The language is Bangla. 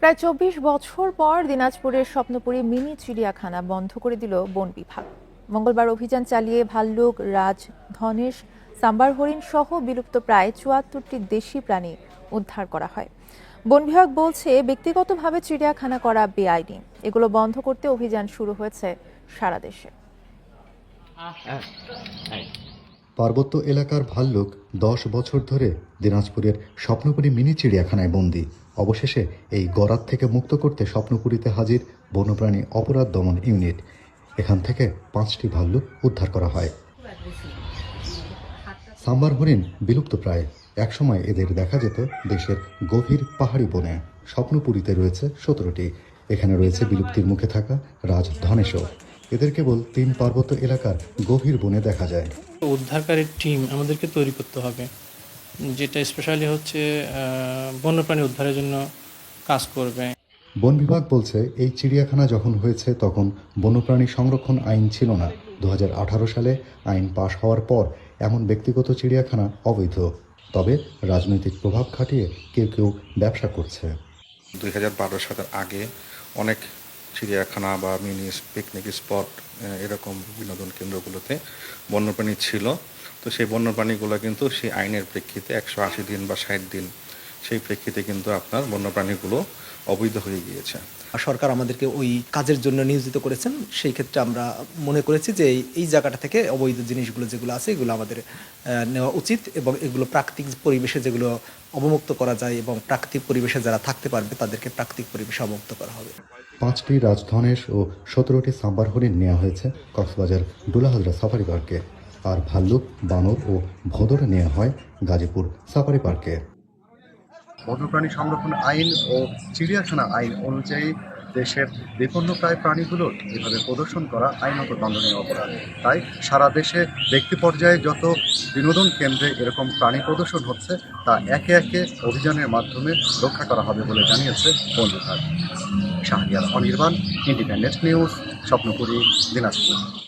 প্রায় চব্বিশ বছর পর দিনাজপুরের স্বপ্নপুরী মিনি চিড়িয়াখানা বন্ধ করে দিল বন বিভাগ। মঙ্গলবার অভিযান চালিয়ে ভাল্লুক, রাজ, ধনেশ, সাম্বার হরিণ সহ বিলুপ্ত প্রায় চুয়াত্তরটি দেশি প্রাণী উদ্ধার করা হয়। বন বিভাগ বলছে, ব্যক্তিগতভাবে চিড়িয়াখানা করা বেআইনি। এগুলো বন্ধ করতে অভিযান শুরু হয়েছে সারা দেশে। পার্বত্য এলাকার ভাল্লুক দশ বছর ধরে দিনাজপুরের স্বপ্নপুরী মিনি চিড়িয়াখানায় বন্দী। অবশেষে এই গরাত থেকে মুক্ত করতে স্বপ্নপুরীতে হাজির বন্যপ্রাণী অপরাধ দমন ইউনিট। এখান থেকে পাঁচটি ভাল্লুক উদ্ধার করা হয়। সাম্বার হরিণ বিলুপ্ত প্রায়। একসময় এদের দেখা যেত দেশের গভীর পাহাড়ি বনে। স্বপ্নপুরীতে রয়েছে সতেরোটি। এখানে রয়েছে বিলুপ্তির মুখে থাকা রাজ ধনেশও এদের কেবল তিন পার্বত্য এলাকার গভীর বনে দেখা যায়। উদ্ধারকারী টিম আমাদেরকে তৈরি করতে হবে। যেটা স্পেশালি হচ্ছে বন্যপ্রাণী উদ্ধারের জন্য কাজ করবে। বন বিভাগ বলছে এই চিড়িয়াখানা যখন হয়েছে তখন বন্যপ্রাণী সংরক্ষণ আইন ছিল না। দু হাজার আঠারো সালে আইন পাশ হওয়ার পর এমন ব্যক্তিগত চিড়িয়াখানা অবৈধ। তবে রাজনৈতিক প্রভাব খাটিয়ে কেউ কেউ ব্যবসা করছে। দুই হাজার বারো সালের আগে অনেক চিড়িয়াখানা বা মিনি পিকনিক স্পট এরকম বিনোদন কেন্দ্রগুলোতে বন্যপ্রাণী ছিল। তো সেই বন্যপ্রাণীগুলো কিন্তু সেই আইনের প্রেক্ষিতে একশো আশি দিন বা ষাট দিন সেই প্রেক্ষিতে কিন্তু আপনার বন্যপ্রাণীগুলো অবৈধ হয়ে গিয়েছে। সরকার আমাদেরকে ওই কাজের জন্য নিয়োজিত করেছেন সেই ক্ষেত্রে আমরা মনে করেছি যে এই- জায়গাটা থেকে অবৈধ জিনিসগুলো যেগুলো আছে এগুলো আমাদের আহ, নেওয়া উচিত এবং এগুলো প্রাকৃতিক পরিবেশে যেগুলো অবমুক্ত করা যায় এবং প্রাকৃতিক পরিবেশে যারা থাকতে পারবে তাদেরকে প্রাকৃতিক পরিবেশে অবমুক্ত করা হবে। পাঁচটি রাজধনেশ ও সতেরোটি সাম্বার হরিণ নেওয়া হয়েছে কক্সবাজার ডুলাহাজরা সাফারি পার্কে। আর ভাল্লুক বানর ও ভোদর নেওয়া হয় গাজীপুর সাফারি পার্কে। বন্যপ্রাণী সংরক্ষণ আইন ও চিড়িয়াখানা আইন অনুযায়ী দেশের বিপন্নপ্রায় প্রাণীগুলো এভাবে প্রদর্শন করা আইনত দণ্ডনীয় অপরাধ। তাই সারা দেশে ব্যক্তি পর্যায়ে যত বিনোদন কেন্দ্রে এরকম প্রাণী প্রদর্শন হচ্ছে, তা একে একে অভিযানের মাধ্যমে রক্ষা করা হবে বলে জানিয়েছে বন বিভাগ। Shahriar Anirban independent news Swapnapuri, Dinajpur.